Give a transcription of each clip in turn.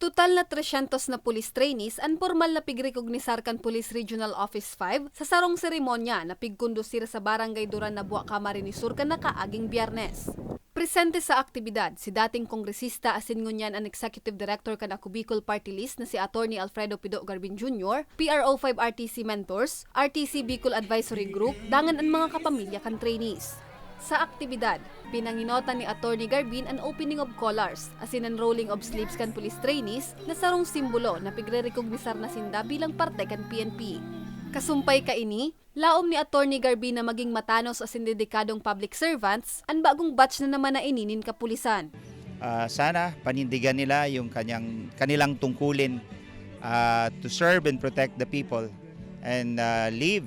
Total na 300 na police trainees ang formal na pigrekognisar kan Police Regional Office 5 sa sarong seremonya na pigkondusir sa Barangay Duran na Buwa Camarines Sur kan nakaaging biyernes. Presente sa aktibidad si dating kongresista asin ngunyan ang Executive Director kan ako Bicol Party List na si Attorney Alfredo Pido Garbin Jr., PRO5 RTC Mentors, RTC Bicol Advisory Group, dangan ang mga kapamilya kan trainees. Sa aktibidad, pinanginota ni Attorney Garbin ang opening of colors, asin ang rolling of sleeves kan police trainees na sarong simbolo na pigre-recognisar na sinda bilang parte kan PNP. Kasumpay ka ini, laom ni Attorney Garbin na maging matanos asin dedikadong public servants, ang bagong batch na naman na ininin kapulisan. Ah, sana panindigan nila yung kanyang kanilang tungkulin ah, to serve and protect the people and ah, live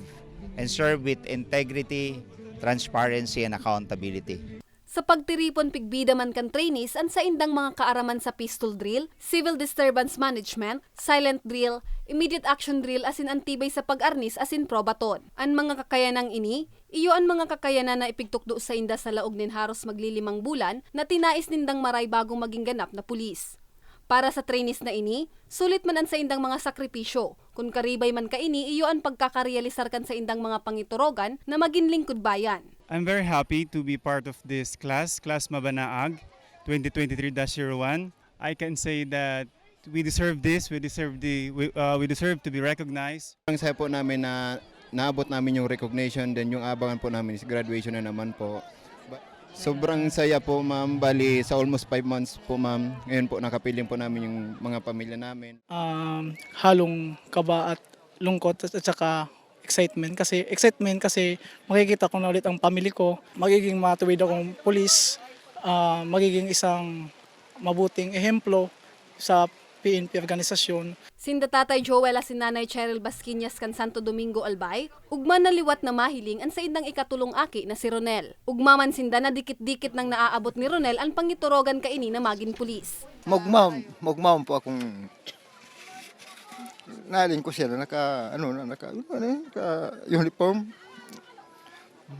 and serve with integrity, transparency and accountability. Sa pagtiripon pigbida man kan trainees ang sa indang mga kaaraman sa pistol drill, civil disturbance management, silent drill, immediate action drill asin antibay sa pag-arnis asin probaton. Ang mga kakayanang ini, iyo ang mga kakayanan na ipigtukdo sa inda sa laog nin haros maglilimang bulan na tinais nindang maray bagong maging ganap na pulis. Para sa trainees na ini, sulit man ang sa indang mga sakripisyo. Kung karibay man ka ini, iyo ang pagkakarealisar kan sa indang mga pangiturogan na maging lingkod bayan. I'm very happy to be part of this class, Class Mabanaag 2023-01. I can say that we deserve this, we deserve the we, uh, we deserve to be recognized. Ang saya po namin na naabot namin yung recognition then yung abangan po namin is graduation na naman po. Sobrang saya po ma'am, bali sa almost 5 months po ma'am. Ngayon po nakapiling po namin yung mga pamilya namin. um, halong kaba at lungkot at, saka excitement kasi excitement kasi makikita ko na ulit ang family ko magiging matuwid akong pulis ah, magiging isang mabuting ehemplo sa PNP organisasyon Sinda tatay Joel asin nanay Cheryl Basquinas kan Santo Domingo Albay, ugma na liwat na mahiling ang sa indang ikatulong aki na si Ronel. Ugma man sinda na dikit-dikit nang naaabot ni Ronel ang pangiturogan kaini na maging pulis. Magmam, magmam po akong naling ko siya na naka ano na naka ano, ano, naka uniform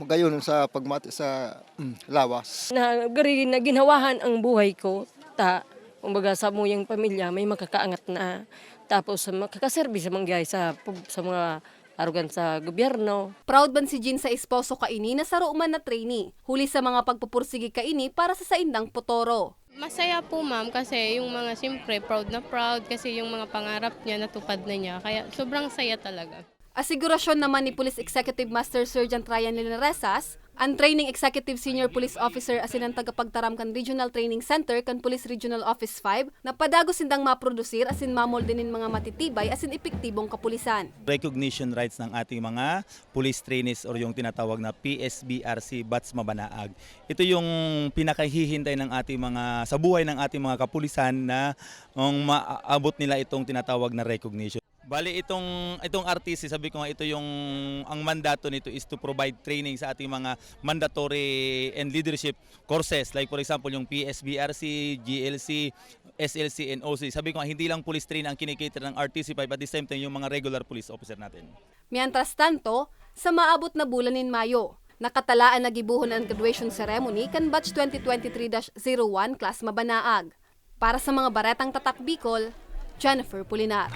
magayon sa pagmati sa mm, lawas. na gari na ginawahan ang buhay ko ta kumbaga sa muyang pamilya may makakaangat na tapos makakaserbi sa mga sa sa mga arugan sa gobyerno Proud ban si Jean sa esposo kaini na saro man na trainee, huli sa mga pagpupursige kaini para sa saindang potoro. Masaya po ma'am kasi yung mga siyempre proud na proud kasi yung mga pangarap niya natupad na niya. Kaya sobrang saya talaga. Asigurasyon naman ni Police Executive Master Sergeant Ryan Linaresas, ang Training Executive Senior Police Officer asin ang tagapagtaram kan Regional Training Center kan Police Regional Office 5 na padago sindang maprodusir asin mamoldinin mga matitibay asin epektibong kapulisan. recognition rights ng ating mga police trainees or yung tinatawag na PSBRC Bats Mabanaag. Ito yung pinakahihintay ng ating mga sa buhay ng ating mga kapulisan na um, maabot nila itong tinatawag na recognition. Bali itong itong RTC sabi ko nga ito yung ang mandato nito is to provide training sa ating mga mandatory and leadership courses like for example yung PSBRC, GLC, SLC and OC. Sabi ko nga hindi lang police train ang kinikater ng RTC5 at the same time yung mga regular police officer natin. Mientras tanto, sa maabot na bulan in Mayo, nakatalaan na gibuhon ang graduation ceremony kan batch 2023-01 class Mabanaag. Para sa mga baretang tatak Bicol, Jennifer Pulinar.